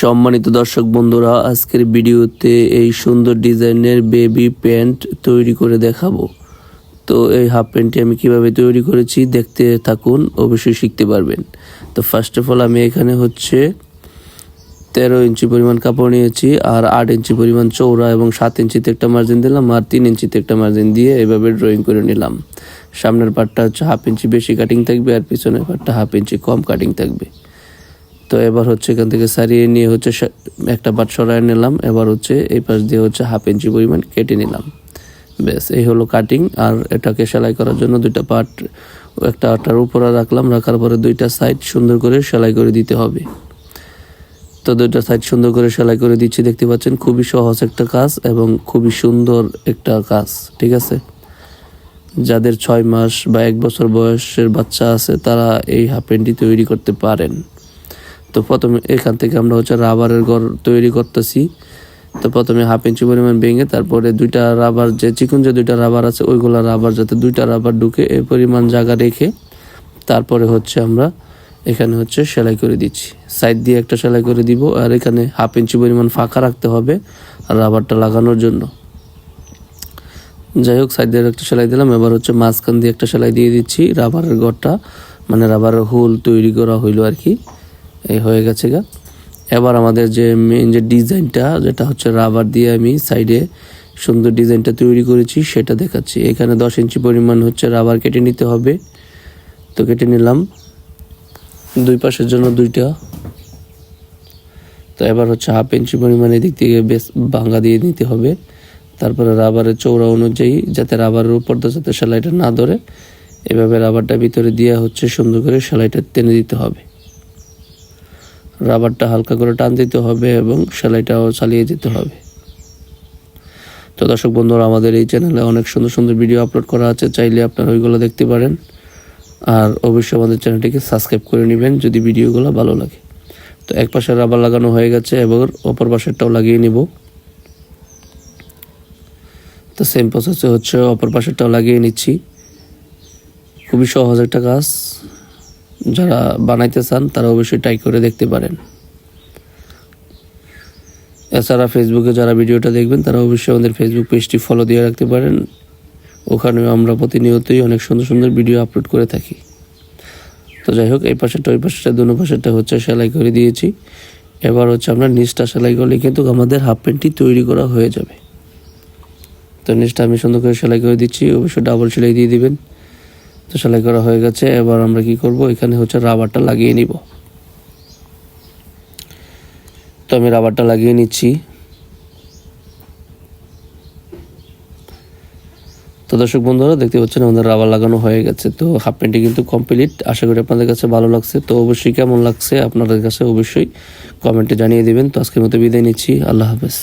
সম্মানিত দর্শক বন্ধুরা, আজকের ভিডিওতে এই সুন্দর ডিজাইনের বেবি প্যান্ট তৈরি করে দেখাবো। তো এই হাফ প্যান্টটি আমি কীভাবে তৈরি করেছি দেখতে থাকুন, অবশ্যই শিখতে পারবেন। তো ফার্স্ট অফ অল আমি এখানে হচ্ছে তেরো ইঞ্চি পরিমাণ কাপড় নিয়েছি, আর আট ইঞ্চি পরিমাণ চৌড়া এবং সাত ইঞ্চিতে একটা মার্জিন দিলাম, আর তিন ইঞ্চিতে একটা মার্জিন দিয়ে এভাবে ড্রয়িং করে নিলাম। সামনের পার্টটা হচ্ছে হাফ ইঞ্চি বেশি কাটিং থাকবে, আর পিছনের পার্টটা হাফ ইঞ্চি কম কাটিং থাকবে। তো এবার হচ্ছে এখান থেকে সারিয়ে নিয়ে হচ্ছে একটা পাট সরাই নিলাম। এবার হচ্ছে এই পাশ দিয়ে হচ্ছে হাফ ইঞ্চি পরিমাণ কেটে নিলাম। ব্যাস, এই হলো কাটিং আর এটাকে সেলাই করার জন্য দুইটা পার্ট একটা আটার উপরে রাখলাম, রাখার পরে দুইটা সাইড সুন্দর করে সেলাই করে দিতে হবে। তো দুইটা সাইড সুন্দর করে সেলাই করে দিচ্ছি, দেখতে পাচ্ছেন খুবই সহজ একটা কাজ এবং খুবই সুন্দর একটা কাজ, ঠিক আছে? যাদের ছয় মাস বা এক বছর বয়সের বাচ্চা আছে, তারা এই হাফ প্যান্টটি তৈরি করতে পারেন। তো প্রথমে এখান থেকে আমরা হচ্ছে রাবারের ঘর তৈরি করতেছি। তো প্রথমে হাফ ইঞ্চি পরিমাণ ভেঙে তারপরে দুইটা রাবার, যে চিকন যে দুইটা রাবার আছে, ওইগুলা রাবার যাতে দুইটা রাবার ঢুকে এই পরিমাণ জায়গা রেখে তারপরে হচ্ছে আমরা এখানে হচ্ছে সেলাই করে দিচ্ছি। সাইড দিয়ে একটা সেলাই করে দিব আর এখানে হাফ ইঞ্চি পরিমাণ ফাঁকা রাখতে হবে রাবারটা লাগানোর জন্য। যাই হোক, সাইড দিয়ে একটা সেলাই দিলাম, এবার হচ্ছে মাঝখান দিয়ে একটা সেলাই দিয়ে দিচ্ছি রাবারের ঘরটা মানে রাবারের হোল তৈরি করা হইল আর কি। এই হয়ে গেছে গা। এবার আমাদের যে মেন যে ডিজাইনটা, যেটা হচ্ছে রাবার দিয়ে আমি সাইডে সুন্দর ডিজাইনটা তৈরি করেছি, সেটা দেখাচ্ছি। এখানে দশ ইঞ্চি পরিমাণ হচ্ছে রাবার কেটে নিতে হবে। তো কেটে নিলাম। দুই পাশের জন্য দুইটা। তো এবার হচ্ছে হাফ ইঞ্চি পরিমাণ এদিক থেকে বেশ ভাঙ্গা দিয়ে নিতে হবে। তারপরে রাবারের চৌড়া অনুযায়ী যাতে রাবারের উপর দিয়ে যাতে সেলাইটা না ধরে, এভাবে রাবারটা ভিতরে দিয়ে হচ্ছে সুন্দর করে সেলাইটা টেনে দিতে হবে। রাবারটা হালকা করে টান দিতে হবে এবং সেলাইটাও চালিয়ে যেতে হবে। তো দর্শক বন্ধুরা, আমাদের এই চ্যানেলে অনেক সুন্দর সুন্দর ভিডিও আপলোড করা আছে, চাইলে আপনারা ওইগুলো দেখতে পারেন। আর অবশ্যই আমাদের চ্যানেলটিকে সাবস্ক্রাইব করে নেবেন যদি ভিডিওগুলো ভালো লাগে। তো এক পাশে রাবার লাগানো হয়ে গেছে এবার অপর পাশেরটাও লাগিয়ে নিব। তো সেম প্রসেসে হচ্ছে, অপর পাশেরটাও লাগিয়ে নিচ্ছি। খুবই সহজ একটা কাজ। যারা বানাইতে চান, তারা অবশ্যই ট্রাই করে দেখতে পারেন। এছাড়া ফেসবুকে যারা ভিডিওটা দেখবেন, তারা অবশ্যই আমাদের ফেসবুক পেজটি ফলো দিয়ে রাখতে পারেন। ওখানে আমরা প্রতিনিয়তই অনেক সুন্দর সুন্দর ভিডিও আপলোড করে থাকি। তো যাই হোক, এই পাশেরটা, ওই পাশেরটা, দুনো পাশেরটা হচ্ছে সেলাই করে দিয়েছি। এবার হচ্ছে আমরা নিচটা সেলাই করলে কিন্তু আমাদের হাফ প্যান্টটি তৈরি করা হয়ে যাবে। তো নিচটা আমি সুন্দর করে সেলাই করে দিচ্ছি, অবশ্যই ডাবল সেলাই দিয়ে দিবেন। তো সেলাই করা হয়ে গেছে। এবার আমরা কি করব? এখানে হচ্ছে রাবারটা লাগিয়ে নিব। তো আমি রাবারটা লাগিয়ে নিচ্ছি। তো দর্শক বন্ধুরা, দেখতে পাচ্ছেন আমাদের রাবার লাগানো হয়ে গেছে। তো হাফ প্যান্টটি কিন্তু কমপ্লিট আশা করি আপনাদের কাছে ভালো লাগছে। তো অবশ্যই কেমন লাগছে আপনাদের কাছে অবশ্যই কমেন্টে জানিয়ে দেবেন। তো আজকের মতো বিদায় নিচ্ছি। আল্লাহ হাফেজ।